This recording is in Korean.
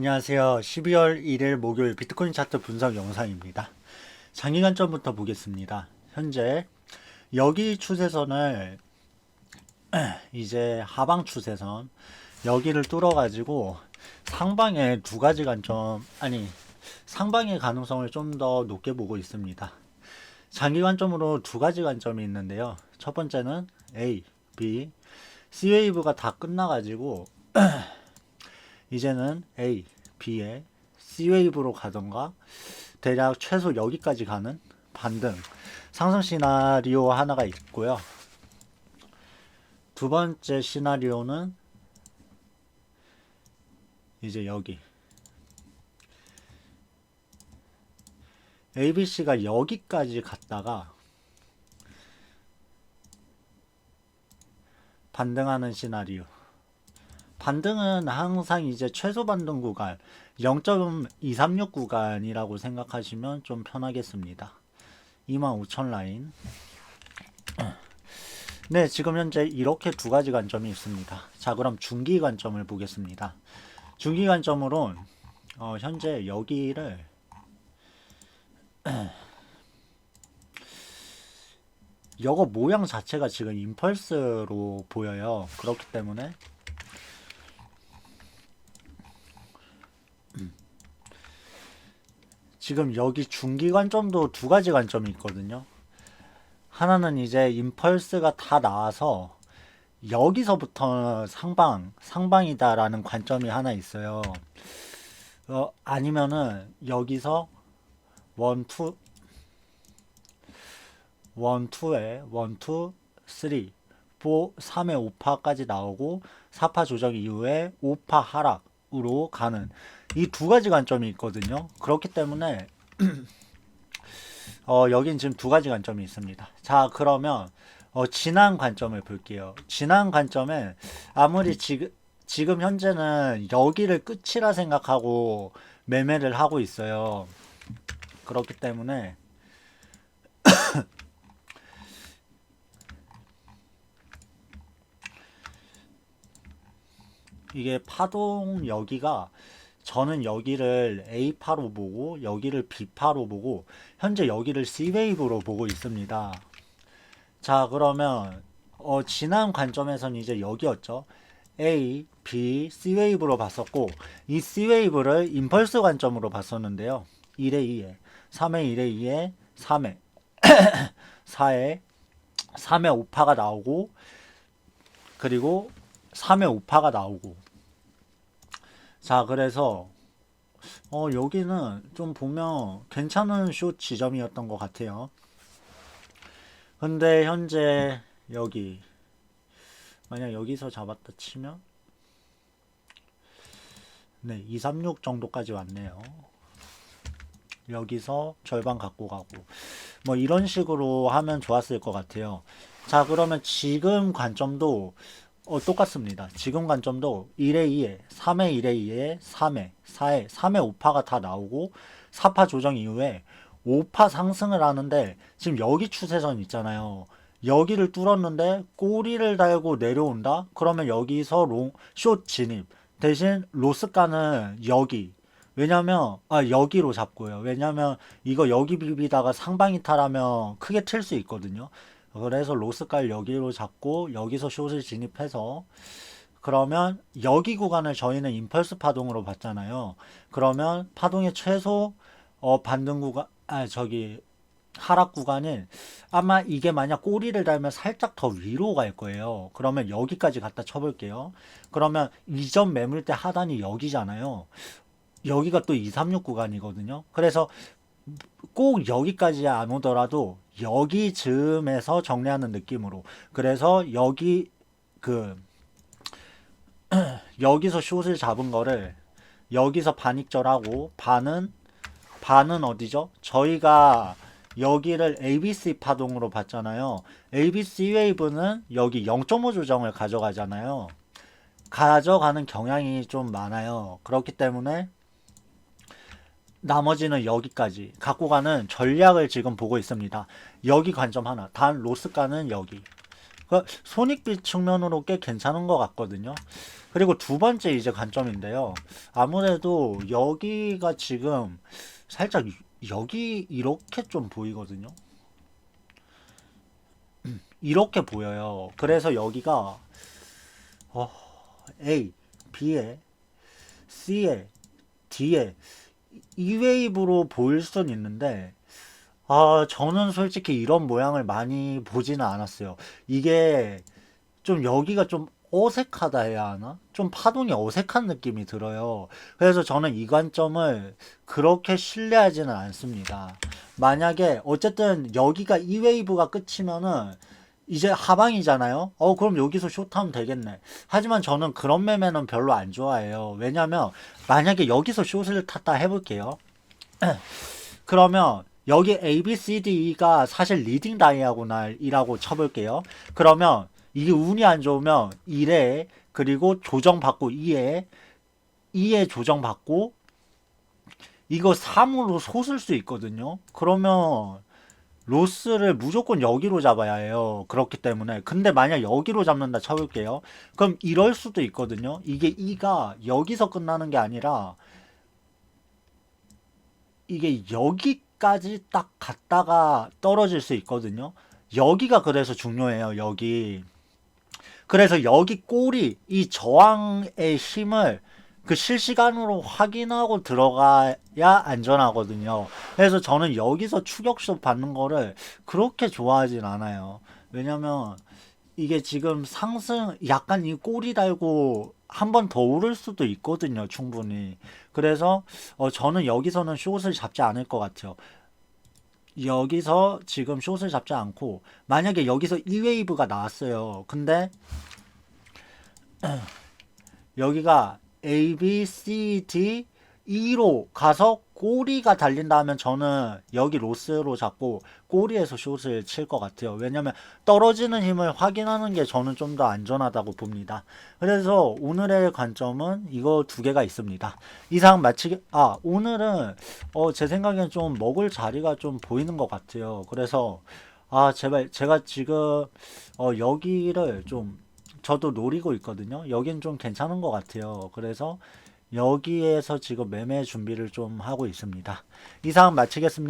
안녕하세요. 12월 1일 목요일 비트코인 차트 분석 영상입니다. 장기 관점부터 보겠습니다. 현재 여기 추세선을 이제 하방 추세선 여기를 뚫어가지고 상방에 두 가지 관점 아니 상방의 가능성을 좀 더 높게 보고 있습니다. 장기 관점으로 두 가지 관점이 있는데요. 첫 번째는 A, B, C 웨이브가 다 끝나가지고 이제는 A, B에 C 웨이브로 가던가 대략 최소 여기까지 가는 반등 상승 시나리오 하나가 있고요. 두 번째 시나리오는 이제 여기 ABC가 여기까지 갔다가 반등하는 시나리오. 반등은 항상 이제 최소 반등 구간 0.236 구간이라고 생각하시면 좀 편하겠습니다. 25,000 라인. 네, 지금 현재 이렇게 두 가지 관점이 있습니다. 자, 그럼 중기 관점을 보겠습니다. 중기 관점으론 어, 현재 여기를 여거 모양 자체가 지금 임펄스로 보여요. 그렇기 때문에 지금 여기 중기 관점도 두 가지 관점이 있거든요. 하나는 이제 임펄스가 다 나와서 여기서부터 상방, 상방이다라는 관점이 하나 있어요. 어, 아니면은 여기서 원, 투, 원, 투에 원, 투, 쓰리, 포, 3의 5파까지 나오고 4파 조정 이후에 5파 하락 으로 가는 이 두 가지 관점이 있거든요. 그렇기 때문에 어, 여긴 지금 두 가지 관점이 있습니다. 자, 그러면 어, 지난 관점을 볼게요. 지난 관점에 아무리 지금 지금 현재는 여기를 끝이라 생각하고 매매를 하고 있어요. 그렇기 때문에 이게 파동 여기가 저는 여기를 A파로 보고 여기를 B파로 보고 현재 여기를 C웨이브로 보고 있습니다. 자 그러면 어, 지난 관점에서는 이제 여기였죠. A, B, C웨이브로 봤었고 이 C웨이브를 임펄스 관점으로 봤었는데요. 1에 2에 3에 1에 2에 3에 4에 3에 5파가 나오고 그리고 3에 5파가 나오고 자 그래서 어 여기는 좀 보면 괜찮은 숏 지점이었던 것 같아요 근데 현재 여기 만약 여기서 잡았다 치면 네, 236 정도까지 왔네요. 여기서 절반 갖고 가고 뭐 이런 식으로 하면 좋았을 것 같아요. 자, 그러면 지금 관점도 어, 똑같습니다. 지금 관점도 1에 2에 3에 1에 2에 3에 4에 3에 5파가 다 나오고 4파 조정 이후에 5파 상승을 하는데 지금 여기 추세선 있잖아요. 여기를 뚫었는데 꼬리를 달고 내려온다? 그러면 여기서 롱, 숏 진입. 대신 로스가는 여기. 왜냐면, 아, 여기로 잡고요. 왜냐면 이거 여기 비비다가 상방이 타라면 크게 틀 수 있거든요. 그래서 로스가를 여기로 잡고 여기서 숏을 진입해서 그러면 여기 구간을 저희는 임펄스 파동으로 봤잖아요. 그러면 파동의 최소 어, 반등 구간, 아, 저기 하락 구간은 아마 이게 만약 꼬리를 달면 살짝 더 위로 갈 거예요. 그러면 여기까지 갖다 쳐볼게요. 그러면 이전 매물대 하단이 여기잖아요. 여기가 또 236 구간이거든요. 그래서 꼭 여기까지 안 오더라도 여기 즈음에서 정리하는 느낌으로. 그래서 여기 그 여기서 숏을 잡은 거를 여기서 반익절하고 반은 반은 어디죠? 저희가 여기를 ABC 파동으로 봤잖아요. ABC 웨이브는 여기 0.5 조정을 가져가잖아요. 가져가는 경향이 좀 많아요. 그렇기 때문에 나머지는 여기까지 갖고 가는 전략을 지금 보고 있습니다. 여기 관점 하나. 단 로스가는 여기. 그 손익비 측면으로 꽤 괜찮은 것 같거든요. 그리고 두 번째 이제 관점인데요. 아무래도 여기가 지금 살짝 여기 이렇게 좀 보이거든요. 이렇게 보여요. 그래서 여기가 어, A, B에 C에 D에 이 웨이브로 보일 순 있는데 아 저는 솔직히 이런 모양을 많이 보지는 않았어요. 이게 좀 여기가 좀 어색하다 해야 하나? 좀 파동이 어색한 느낌이 들어요. 그래서 저는 이 관점을 그렇게 신뢰하지는 않습니다. 만약에 어쨌든 여기가 이 웨이브가 끝이면은 이제 하방이잖아요. 어 그럼 여기서 숏하면 되겠네. 하지만 저는 그런 매매는 별로 안 좋아해요. 왜냐면 만약에 여기서 숏을 탔다 해볼게요. 그러면 여기 A, B, C, D가 사실 리딩 다이아고날이라고 쳐볼게요. 그러면 이게 운이 안 좋으면 1에 그리고 조정받고 2에 2에 조정받고 이거 3으로 솟을 수 있거든요. 그러면 로스를 무조건 여기로 잡아야 해요. 그렇기 때문에. 근데 만약 여기로 잡는다 쳐볼게요. 그럼 이럴 수도 있거든요. 이게 2가 여기서 끝나는 게 아니라 이게 여기까지 딱 갔다가 떨어질 수 있거든요. 여기가 그래서 중요해요. 여기. 그래서 여기 꼬리, 이 저항의 힘을 그 실시간으로 확인하고 들어가야 안전하거든요. 그래서 저는 여기서 추격쇼 받는 거를 그렇게 좋아하진 않아요. 왜냐면 이게 지금 상승, 약간 이 꼬리 달고 한 번 더 오를 수도 있거든요. 충분히. 그래서 어, 저는 여기서는 숏을 잡지 않을 것 같아요. 여기서 지금 숏을 잡지 않고 만약에 여기서 이 웨이브가 나왔어요. 근데 여기가 A, B, C, D, E로 가서 꼬리가 달린다 하면 저는 여기 로스로 잡고 꼬리에서 숏을 칠 것 같아요. 왜냐면 떨어지는 힘을 확인하는 게 저는 좀 더 안전하다고 봅니다. 그래서 오늘의 관점은 이거 두 개가 있습니다. 이상 마치게, 아, 오늘은 어, 제 생각엔 좀 먹을 자리가 좀 보이는 것 같아요. 그래서 아, 제발, 제가 지금 어, 여기를 좀 저도 노리고 있거든요. 여긴 좀 괜찮은 것 같아요. 그래서 여기에서 지금 매매 준비를 좀 하고 있습니다. 이상 마치겠습니다.